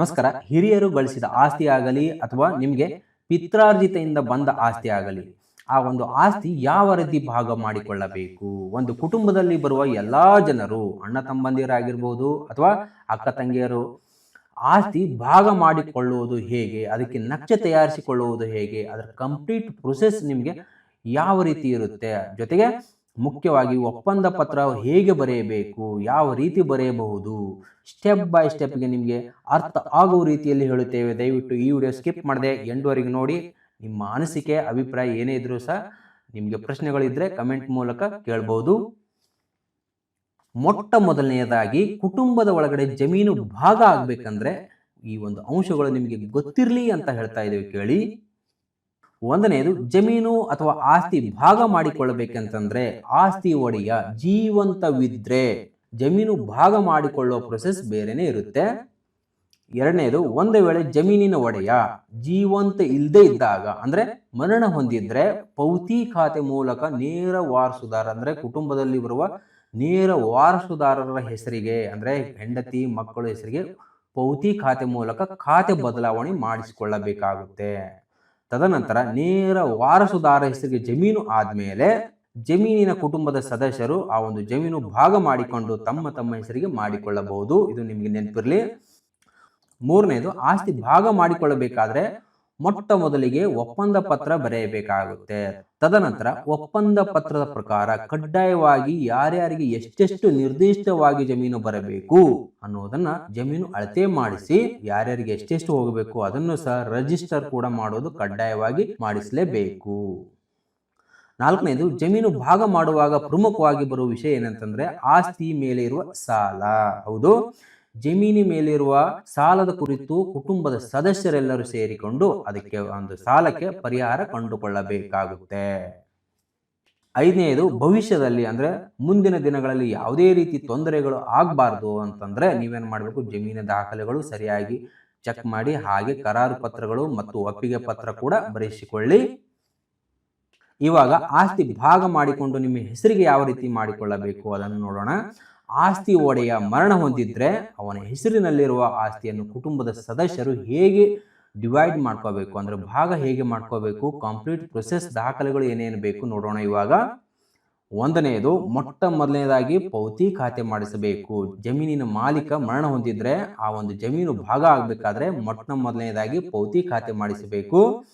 ನಮಸ್ಕಾರ. ಹಿರಿಯರು ಗಳಿಸಿದ ಆಸ್ತಿ ಆಗಲಿ ಅಥವಾ ನಿಮಗೆ ಪಿತ್ರಾರ್ಜಿತೆಯಿಂದ ಬಂದ ಆಸ್ತಿ ಆಗಲಿ ಆ ಒಂದು ಆಸ್ತಿ ಯಾವ ರೀತಿ ಭಾಗ ಮಾಡಿಕೊಳ್ಳಬೇಕು? ಒಂದು ಕುಟುಂಬದಲ್ಲಿ ಬರುವ ಎಲ್ಲಾ ಜನರು, ಅಣ್ಣ ತಮ್ಮಂದಿರಾಗಿರ್ಬೋದು ಅಥವಾ ಅಕ್ಕ ತಂಗಿಯರು, ಆಸ್ತಿ ಭಾಗ ಮಾಡಿಕೊಳ್ಳುವುದು ಹೇಗೆ? ಅದಕ್ಕೆ ನಕ್ಷೆ ತಯಾರಿಸಿಕೊಳ್ಳುವುದು ಹೇಗೆ? ಅದರ ಕಂಪ್ಲೀಟ್ ಪ್ರೊಸೆಸ್ ನಿಮಗೆ ಯಾವ ರೀತಿ ಇರುತ್ತೆ? ಜೊತೆಗೆ ಮುಖ್ಯವಾಗಿ ಒಪ್ಪಂದ ಪತ್ರ ಹೇಗೆ ಬರೆಯಬೇಕು, ಯಾವ ರೀತಿ ಬರೆಯಬಹುದು ಸ್ಟೆಪ್ ಬೈ ಸ್ಟೆಪ್ಗೆ ನಿಮಗೆ ಅರ್ಥ ಆಗುವ ರೀತಿಯಲ್ಲಿ ಹೇಳುತ್ತೇವೆ. ದಯವಿಟ್ಟು ಈ ವಿಡಿಯೋ ಸ್ಕಿಪ್ ಮಾಡದೆ ಎಂಡುವರೆಗೆ ನೋಡಿ. ನಿಮ್ಮ ಅನಿಸಿಕೆ, ಅಭಿಪ್ರಾಯ ಏನೇ ಇದ್ರೂ ಸಹ ನಿಮಗೆ ಪ್ರಶ್ನೆಗಳಿದ್ರೆ ಕಮೆಂಟ್ ಮೂಲಕ ಕೇಳಬಹುದು ಮೊಟ್ಟ ಮೊದಲನೆಯದಾಗಿ ಕುಟುಂಬದ ಒಳಗಡೆ ಜಮೀನು ಭಾಗ ಆಗಬೇಕಂದ್ರೆ ಈ ಒಂದು ಅಂಶಗಳು ನಿಮಗೆ ಗೊತ್ತಿರಲಿ ಅಂತ ಹೇಳ್ತಾ ಇದ್ದೇವೆ ಕೇಳಿ. ಒಂದನೆಯದು ಜಮೀನು ಅಥವಾ ಆಸ್ತಿ ಭಾಗ ಮಾಡಿಕೊಳ್ಳಬೇಕಂತಂದ್ರೆ ಆಸ್ತಿ ಒಡೆಯ ಜೀವಂತವಿದ್ರೆ ಜಮೀನು ಭಾಗ ಮಾಡಿಕೊಳ್ಳುವ ಪ್ರೊಸೆಸ್ ಬೇರೆನೆ ಇರುತ್ತೆ. ಎರಡನೇದು ಒಂದು ವೇಳೆ ಜಮೀನಿನ ಒಡೆಯ ಜೀವಂತ ಇಲ್ಲದೆ ಇದ್ದಾಗ ಅಂದ್ರೆ ಮರಣ ಹೊಂದಿದ್ರೆ ಪೌತಿ ಖಾತೆ ಮೂಲಕ ನೇರ ವಾರಸುದಾರ ಅಂದ್ರೆ ಕುಟುಂಬದಲ್ಲಿ ಬರುವ ನೇರ ವಾರಸುದಾರರ ಹೆಸರಿಗೆ ಅಂದ್ರೆ ಹೆಂಡತಿ ಮಕ್ಕಳ ಹೆಸರಿಗೆ ಪೌತಿ ಖಾತೆ ಮೂಲಕ ಖಾತೆ ಬದಲಾವಣೆ ಮಾಡಿಸಿಕೊಳ್ಳಬೇಕಾಗುತ್ತೆ. ತದನಂತರ ನೇರ ವಾರಸುದಾರ ಹೆಸರಿಗೆ ಜಮೀನು ಆದ್ಮೇಲೆ ಜಮೀನಿನ ಕುಟುಂಬದ ಸದಸ್ಯರು ಆ ಒಂದು ಜಮೀನು ಭಾಗ ಮಾಡಿಕೊಂಡು ತಮ್ಮ ತಮ್ಮ ಹೆಸರಿಗೆ ಮಾಡಿಕೊಳ್ಳಬಹುದು. ಇದು ನಿಮಗೆ ನೆನಪಿರಲಿ. ಮೂರನೇದು ಆಸ್ತಿ ಭಾಗ ಮಾಡಿಕೊಳ್ಳಬೇಕಾದ್ರೆ ಮೊಟ್ಟ ಮೊದಲಿಗೆ ಒಪ್ಪಂದ ಪತ್ರ ಬರೆಯಬೇಕಾಗುತ್ತೆ. ತದನಂತರ ಒಪ್ಪಂದ ಪತ್ರದ ಪ್ರಕಾರ ಕಡ್ಡಾಯವಾಗಿ ಯಾರ್ಯಾರಿಗೆ ಎಷ್ಟೆಷ್ಟು ನಿರ್ದಿಷ್ಟವಾಗಿ ಜಮೀನು ಬರಬೇಕು ಅನ್ನೋದನ್ನ ಜಮೀನು ಅಳತೆ ಮಾಡಿಸಿ, ಯಾರ್ಯಾರಿಗೆ ಎಷ್ಟೆಷ್ಟು ಹೋಗಬೇಕು ಅದನ್ನು ಸಹ ರಿಜಿಸ್ಟರ್ ಕೂಡ ಮಾಡೋದು ಕಡ್ಡಾಯವಾಗಿ ಮಾಡಿಸಲೇಬೇಕು. ನಾಲ್ಕನೇದು, ಜಮೀನು ಭಾಗ ಮಾಡುವಾಗ ಪ್ರಮುಖವಾಗಿ ಬರುವ ವಿಷಯ ಏನಂತಂದ್ರೆ ಆಸ್ತಿ ಮೇಲೆ ಇರುವ ಸಾಲ. ಹೌದು? ಜಮೀನಿ ಮೇಲಿರುವ ಸಾಲದ ಕುರಿತು ಕುಟುಂಬದ ಸದಸ್ಯರೆಲ್ಲರೂ ಸೇರಿಕೊಂಡು ಅದಕ್ಕೆ ಒಂದು ಸಾಲಕ್ಕೆ ಪರಿಹಾರ ಕಂಡುಕೊಳ್ಳಬೇಕಾಗುತ್ತೆ. ಐದನೆಯದು ಭವಿಷ್ಯದಲ್ಲಿ ಅಂದ್ರೆ ಮುಂದಿನ ದಿನಗಳಲ್ಲಿ ಯಾವುದೇ ರೀತಿ ತೊಂದರೆಗಳು ಆಗಬಾರ್ದು ಅಂತಂದ್ರೆ ನೀವೇನ್ ಮಾಡಬೇಕು, ಜಮೀನಿನ ದಾಖಲೆಗಳು ಸರಿಯಾಗಿ ಚೆಕ್ ಮಾಡಿ, ಹಾಗೆ ಕರಾರು ಪತ್ರಗಳು ಮತ್ತು ಒಪ್ಪಿಗೆ ಪತ್ರ ಕೂಡ ಬರೆಸಿಕೊಳ್ಳಿ. ಇವಾಗ ಆಸ್ತಿ ಭಾಗ ಮಾಡಿಕೊಂಡು ನಿಮ್ಮ ಹೆಸರಿಗೆ ಯಾವ ರೀತಿ ಮಾಡಿಕೊಳ್ಳಬೇಕು ಅದನ್ನು ನೋಡೋಣ. ಆಸ್ತಿ ಒಡೆಯ ಮರಣ ಹೊಂದಿದ್ರೆ ಅವನ ಹೆಸರಿನಲ್ಲಿರುವ ಆಸ್ತಿಯನ್ನು ಕುಟುಂಬದ ಸದಸ್ಯರು ಹೇಗೆ ಡಿವೈಡ್ ಮಾಡ್ಕೋಬೇಕು? ಅಂದ್ರೆ ಭಾಗ ಹೇಗೆ ಮಾಡ್ಕೋಬೇಕು? ಕಂಪ್ಲೀಟ್ ಪ್ರೊಸೆಸ್ ದಾಖಲೆಗಳು ಏನೇನು ಬೇಕು ನೋಡೋಣ ಇವಾಗ. ಒಂದನೆಯದು, ಮೊಟ್ಟ ಮೊದಲನೇದಾಗಿ ಪೌತಿ ಖಾತೆ ಮಾಡಿಸಬೇಕು. ಜಮೀನಿನ ಮಾಲೀಕ ಮರಣ ಹೊಂದಿದ್ರೆ ಆ ಒಂದು ಜಮೀನು ಭಾಗ ಆಗಬೇಕಾದ್ರೆ ಮೊಟ್ಟ ಮೊದಲನೇದಾಗಿ ಪೌತಿ ಖಾತೆ ಮಾಡಿಸಬೇಕು.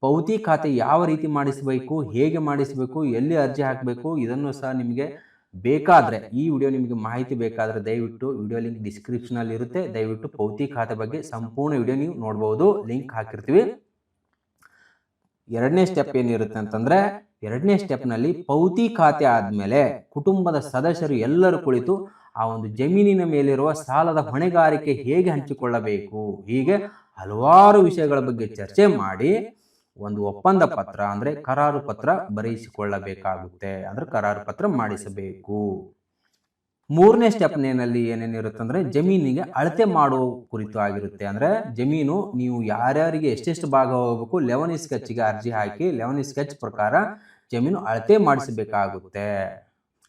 ಪೌತಿ ಖಾತೆ ಯಾವ ರೀತಿ ಮಾಡಿಸಬೇಕು? ಹೇಗೆ ಮಾಡಿಸಬೇಕು? ಎಲ್ಲಿ ಅರ್ಜಿ ಹಾಕಬೇಕು? ಇದನ್ನು ಸಹ ನಿಮಗೆ ಬೇಕಾದರೆ ಈ ವಿಡಿಯೋ ನಿಮಗೆ ಮಾಹಿತಿ ಬೇಕಾದರೆ ದಯವಿಟ್ಟು ವಿಡಿಯೋ ಲಿಂಕ್ ಡಿಸ್ಕ್ರಿಪ್ಷನಲ್ಲಿ ಇರುತ್ತೆ. ದಯವಿಟ್ಟು ಪೌತಿ ಖಾತೆ ಬಗ್ಗೆ ಸಂಪೂರ್ಣ ವಿಡಿಯೋ ನೀವು ನೋಡ್ಬೋದು. ಲಿಂಕ್ ಹಾಕಿರ್ತೀವಿ. ಎರಡನೇ ಸ್ಟೆಪ್ ಏನಿರುತ್ತೆ ಅಂತಂದ್ರೆ ಎರಡನೇ ಸ್ಟೆಪ್ನಲ್ಲಿ ಪೌತಿ ಖಾತೆ ಆದಮೇಲೆ ಕುಟುಂಬದ ಸದಸ್ಯರು ಎಲ್ಲರೂ ಕುಳಿತು ಆ ಒಂದು ಜಮೀನಿನ ಮೇಲಿರುವ ಸಾಲದ ಹೊಣೆಗಾರಿಕೆ ಹೇಗೆ ಹಂಚಿಕೊಳ್ಳಬೇಕು ಹೀಗೆ ಹಲವಾರು ವಿಷಯಗಳ ಬಗ್ಗೆ ಚರ್ಚೆ ಮಾಡಿ ಒಂದು ಒಪ್ಪಂದ ಪತ್ರ ಅಂದ್ರೆ ಕರಾರು ಪತ್ರ ಬರೆಯಿಸಿಕೊಳ್ಳಬೇಕಾಗುತ್ತೆ ಅಂದ್ರೆ ಕರಾರು ಪತ್ರ ಮಾಡಿಸಬೇಕು. ಮೂರನೇ ಸ್ಟೆಪ್ನಲ್ಲಿ ಏನೇನಿರುತ್ತೆ ಅಂದ್ರೆ ಜಮೀನಿಗೆ ಅಳತೆ ಮಾಡುವ ಕುರಿತು ಆಗಿರುತ್ತೆ. ಅಂದ್ರೆ ಜಮೀನು ನೀವು ಯಾರ್ಯಾರಿಗೆ ಎಷ್ಟೆಷ್ಟು ಭಾಗ ಹೋಗಬೇಕು ಲೆವನಿ ಸ್ಕೆಚ್ಗೆ ಅರ್ಜಿ ಹಾಕಿ ಲೆವನ್ ಸ್ಕೆಚ್ ಪ್ರಕಾರ ಜಮೀನು ಅಳತೆ ಮಾಡಿಸಬೇಕಾಗುತ್ತೆ.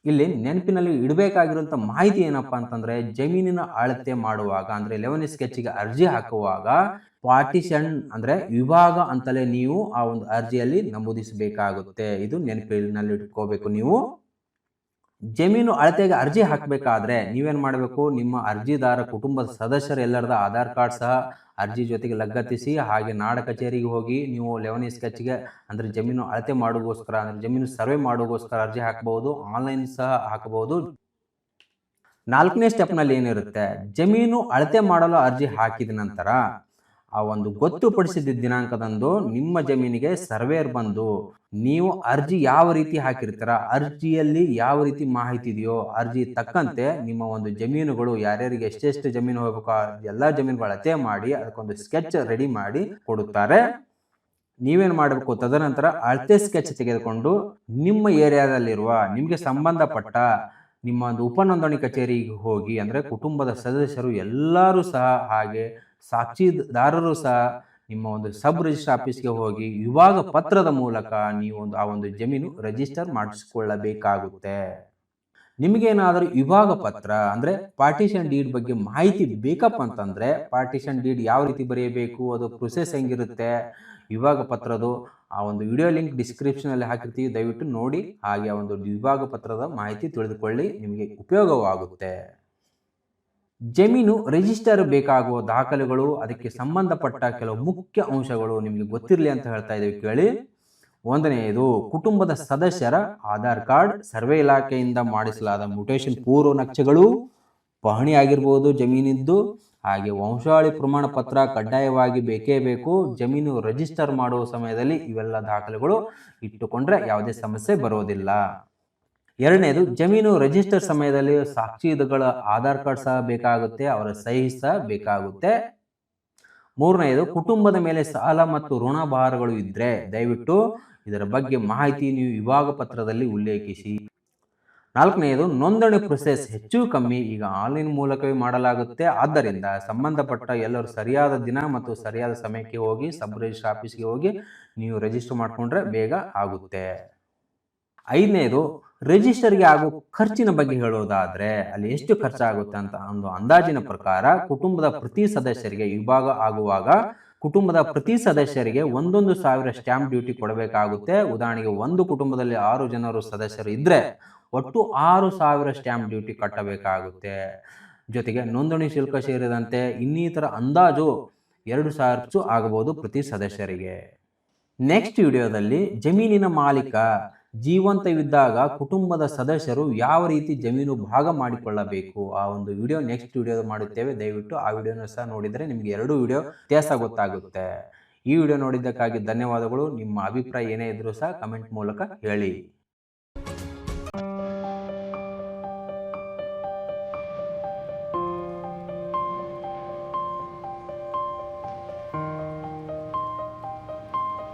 ಇಲ್ಲಿ ನೆನಪಿನಲ್ಲಿ ಇಡಬೇಕಾಗಿರುವಂಥ ಮಾಹಿತಿ ಏನಪ್ಪಾ ಅಂತಂದ್ರೆ ಜಮೀನಿನ ಅಳತೆ ಮಾಡುವಾಗ ಅಂದ್ರೆ ಲೆವನ್ ಸ್ಕೆಚ್ಗೆ ಅರ್ಜಿ ಹಾಕುವಾಗ ಪಾರ್ಟಿಷನ್ ಅಂದ್ರೆ ವಿಭಾಗ ಅಂತಲೇ ನೀವು ಆ ಒಂದು ಅರ್ಜಿಯಲ್ಲಿ ನಮೂದಿಸಬೇಕಾಗುತ್ತೆ. ಇದು ನೆನಪಿನಲ್ಲಿ ಇಟ್ಕೋಬೇಕು ನೀವು. ಜಮೀನು ಅಳತೆಗೆ ಅರ್ಜಿ ಹಾಕಬೇಕಾದ್ರೆ ನೀವೇನು ಮಾಡಬೇಕು? ನಿಮ್ಮ ಅರ್ಜಿದಾರ ಕುಟುಂಬದ ಸದಸ್ಯರೆಲ್ಲರದ ಆಧಾರ್ ಕಾರ್ಡ್ ಸಹ ಅರ್ಜಿ ಜೊತೆಗೆ ಲಗತ್ತಿಸಿ ಹಾಗೆ ನಾಡ ಕಚೇರಿಗೆ ಹೋಗಿ ನೀವು ಲೆವನ್ ಸ್ಕೆಚ್ಗೆ ಅಂದ್ರೆ ಜಮೀನು ಅಳತೆ ಮಾಡೋಗೋಸ್ಕರ ಅಂದ್ರೆ ಜಮೀನು ಸರ್ವೆ ಮಾಡೋಗೋಸ್ಕರ ಅರ್ಜಿ ಹಾಕಬಹುದು ಆನ್ಲೈನ್ ಸಹ ಹಾಕಬಹುದು ನಾಲ್ಕನೇ ಸ್ಟೆಪ್ನಲ್ಲಿ ಏನಿರುತ್ತೆ? ಜಮೀನು ಅಳತೆ ಮಾಡಲು ಅರ್ಜಿ ಹಾಕಿದ ನಂತರ ಆ ಒಂದು ಗೊತ್ತುಪಡಿಸಿದ ದಿನಾಂಕದಂದು ನಿಮ್ಮ ಜಮೀನಿಗೆ ಸರ್ವೇರ್ ಬಂದು ನೀವು ಅರ್ಜಿ ಯಾವ ರೀತಿ ಹಾಕಿರ್ತೀರ, ಅರ್ಜಿಯಲ್ಲಿ ಯಾವ ರೀತಿ ಮಾಹಿತಿ ಇದೆಯೋ, ಅರ್ಜಿ ತಕ್ಕಂತೆ ನಿಮ್ಮ ಒಂದು ಜಮೀನುಗಳು ಯಾರ್ಯಾರಿಗೆ ಎಷ್ಟೆಷ್ಟು ಜಮೀನು ಹೋಗ್ಬೇಕು, ಎಲ್ಲ ಜಮೀನುಗಳು ಅಳತೆ ಮಾಡಿ ಅದಕ್ಕೊಂದು ಸ್ಕೆಚ್ ರೆಡಿ ಮಾಡಿ ಕೊಡುತ್ತಾರೆ. ನೀವೇನು ಮಾಡಬೇಕು, ತದನಂತರ ಅಳತೆ ಸ್ಕೆಚ್ ತೆಗೆದುಕೊಂಡು ನಿಮ್ಮ ಏರಿಯಾದಲ್ಲಿರುವ ನಿಮಗೆ ಸಂಬಂಧಪಟ್ಟ ನಿಮ್ಮ ಒಂದು ಉಪನೋಂದಣಿ ಕಚೇರಿಗೆ ಹೋಗಿ, ಅಂದರೆ ಕುಟುಂಬದ ಸದಸ್ಯರು ಎಲ್ಲರೂ ಸಹ ಹಾಗೆ ಸಾಕ್ಷಿದಾರರು ಸಹ ನಿಮ್ಮ ಒಂದು ಸಬ್ ರಿಜಿಸ್ಟರ್ ಆಫೀಸ್ಗೆ ಹೋಗಿ ವಿಭಾಗ ಪತ್ರದ ಮೂಲಕ ನೀವು ಒಂದು ಆ ಒಂದು ಜಮೀನು ರಿಜಿಸ್ಟರ್ ಮಾಡಿಸಿಕೊಳ್ಳಬೇಕಾಗುತ್ತೆ. ನಿಮಗೇನಾದರೂ ವಿಭಾಗ ಪತ್ರ ಅಂದರೆ ಪಾರ್ಟಿಷನ್ ಡೀಡ್ ಬಗ್ಗೆ ಮಾಹಿತಿ ಬೇಕಪ್ಪ ಅಂತಂದರೆ ಪಾರ್ಟಿಷನ್ ಡೀಡ್ ಯಾವ ರೀತಿ ಬರೆಯಬೇಕು ಅದು ಪ್ರೊಸೆಸ್ ಹೆಂಗಿರುತ್ತೆ ವಿಭಾಗ ಪತ್ರದು ಆ ಒಂದು ವಿಡಿಯೋ ಲಿಂಕ್ ಡಿಸ್ಕ್ರಿಪ್ಷನಲ್ಲಿ ಹಾಕಿರ್ತೀವಿ ದಯವಿಟ್ಟು ನೋಡಿ ಹಾಗೆ ಆ ಒಂದು ವಿಭಾಗ ಪತ್ರದ ಮಾಹಿತಿ ತಿಳಿದುಕೊಳ್ಳಿ ನಿಮಗೆ ಉಪಯೋಗವಾಗುತ್ತೆ. ಜಮೀನು ರಿಜಿಸ್ಟರ್ ಬೇಕಾಗುವ ದಾಖಲೆಗಳು, ಅದಕ್ಕೆ ಸಂಬಂಧಪಟ್ಟ ಕೆಲವು ಮುಖ್ಯ ಅಂಶಗಳು ನಿಮಗೆ ಗೊತ್ತಿರಲಿ ಅಂತ ಹೇಳ್ತಾ ಇದ್ದೀವಿ ಕೇಳಿ. ಒಂದನೆಯದು, ಕುಟುಂಬದ ಸದಸ್ಯರ ಆಧಾರ್ ಕಾರ್ಡ್ ಸರ್ವೆ ಇಲಾಖೆಯಿಂದ ಮಾಡಿಸಲಾದ ಮ್ಯೂಟೇಶನ್ ಪೂರ್ವ ನಕ್ಷೆಗಳು, ಪಹಣಿ ಆಗಿರ್ಬೋದು, ಜಮೀನಿದ್ದು, ಹಾಗೆ ವಂಶಾವಳಿ ಪ್ರಮಾಣ ಪತ್ರ ಕಡ್ಡಾಯವಾಗಿ ಬೇಕೇ ಬೇಕು, ಜಮೀನು ರಿಜಿಸ್ಟರ್ ಮಾಡುವ ಸಮಯದಲ್ಲಿ ಇವೆಲ್ಲ ದಾಖಲೆಗಳು ಇಟ್ಟುಕೊಂಡ್ರೆ ಯಾವುದೇ ಸಮಸ್ಯೆ ಬರೋದಿಲ್ಲ. ಎರಡನೇದು, ಜಮೀನು ರಿಜಿಸ್ಟರ್ ಸಮಯದಲ್ಲಿ ಸಾಕ್ಷಿಗಳ ಆಧಾರ್ ಕಾರ್ಡ್ ಸಹ ಬೇಕಾಗುತ್ತೆ, ಅವರ ಸಹಿ ಸಹ ಬೇಕಾಗುತ್ತೆ. ಮೂರನೆಯದು ಕುಟುಂಬದ ಮೇಲೆ ಸಾಲ ಮತ್ತು ಋಣಭಾರಗಳು ಇದ್ದರೆ ದಯವಿಟ್ಟು ಇದರ ಬಗ್ಗೆ ಮಾಹಿತಿ ನೀವು ವಿಭಾಗ ಪತ್ರದಲ್ಲಿ ಉಲ್ಲೇಖಿಸಿ. ನಾಲ್ಕನೆಯದು ನೋಂದಣಿ ಪ್ರೊಸೆಸ್ ಹೆಚ್ಚು ಕಮ್ಮಿ, ಈಗ ಆನ್ಲೈನ್ ಮೂಲಕವೇ ಮಾಡಲಾಗುತ್ತೆ. ಆದ್ದರಿಂದ ಸಂಬಂಧಪಟ್ಟ ಎಲ್ಲರೂ ಸರಿಯಾದ ದಿನ ಮತ್ತು ಸರಿಯಾದ ಸಮಯಕ್ಕೆ ಹೋಗಿ, ಸಬ್ ರಿಜಿಸ್ಟರ್ ಆಫೀಸ್ಗೆ ಹೋಗಿ ನೀವು ರಿಜಿಸ್ಟರ್ ಮಾಡಿಕೊಂಡ್ರೆ ಬೇಗ ಆಗುತ್ತೆ. ಐದನೇದು ರಿಜಿಸ್ಟರ್ಗೆ ಆಗೋ ಖರ್ಚಿನ ಬಗ್ಗೆ ಹೇಳೋದಾದ್ರೆ ಅಲ್ಲಿ ಎಷ್ಟು ಖರ್ಚಾಗುತ್ತೆ ಅಂತ ಒಂದು ಅಂದಾಜಿನ ಪ್ರಕಾರ ಕುಟುಂಬದ ಪ್ರತಿ ಸದಸ್ಯರಿಗೆ ವಿಭಾಗ ಆಗುವಾಗ ಕುಟುಂಬದ ಪ್ರತಿ ಸದಸ್ಯರಿಗೆ ಒಂದೊಂದು ಸಾವಿರ ಸ್ಟ್ಯಾಂಪ್ ಡ್ಯೂಟಿ ಕೊಡಬೇಕಾಗುತ್ತೆ. ಉದಾಹರಣೆಗೆ ಒಂದು ಕುಟುಂಬದಲ್ಲಿ ಆರು ಜನರು ಸದಸ್ಯರು ಇದ್ದರೆ ಒಟ್ಟು ಆರು ಸಾವಿರ ಸ್ಟ್ಯಾಂಪ್ ಡ್ಯೂಟಿ ಕಟ್ಟಬೇಕಾಗುತ್ತೆ. ಜೊತೆಗೆ ನೋಂದಣಿ ಶುಲ್ಕ ಸೇರಿದಂತೆ ಇನ್ನಿತರ ಅಂದಾಜು ಎರಡು ಸಾವಿರ ಆಗಬಹುದು ಪ್ರತಿ ಸದಸ್ಯರಿಗೆ. ನೆಕ್ಸ್ಟ್ ವಿಡಿಯೋದಲ್ಲಿ ಜಮೀನಿನ ಮಾಲೀಕ ಜೀವಂತವಿದ್ದಾಗ ಕುಟುಂಬದ ಸದಸ್ಯರು ಯಾವ ರೀತಿ ಜಮೀನು ಭಾಗ ಮಾಡಿಕೊಳ್ಳಬೇಕು? ಆ ಒಂದು ವಿಡಿಯೋ ನೆಕ್ಸ್ಟ್ ವಿಡಿಯೋ ಮಾಡುತ್ತೇವೆ. ದಯವಿಟ್ಟು ಆ ವಿಡಿಯೋನ ಸಹ ನೋಡಿದರೆ ನಿಮಗೆ ಎರಡು ವಿಡಿಯೋ ವ್ಯತ್ಯಾಸ ಗೊತ್ತಾಗುತ್ತೆ. ಈ ವಿಡಿಯೋ ನೋಡಿದ್ದಕ್ಕಾಗಿ ಧನ್ಯವಾದಗಳು. ನಿಮ್ಮ ಅಭಿಪ್ರಾಯ ಏನೇ ಇದ್ರೂ ಸಹ ಕಮೆಂಟ್ ಮೂಲಕ ಹೇಳಿ.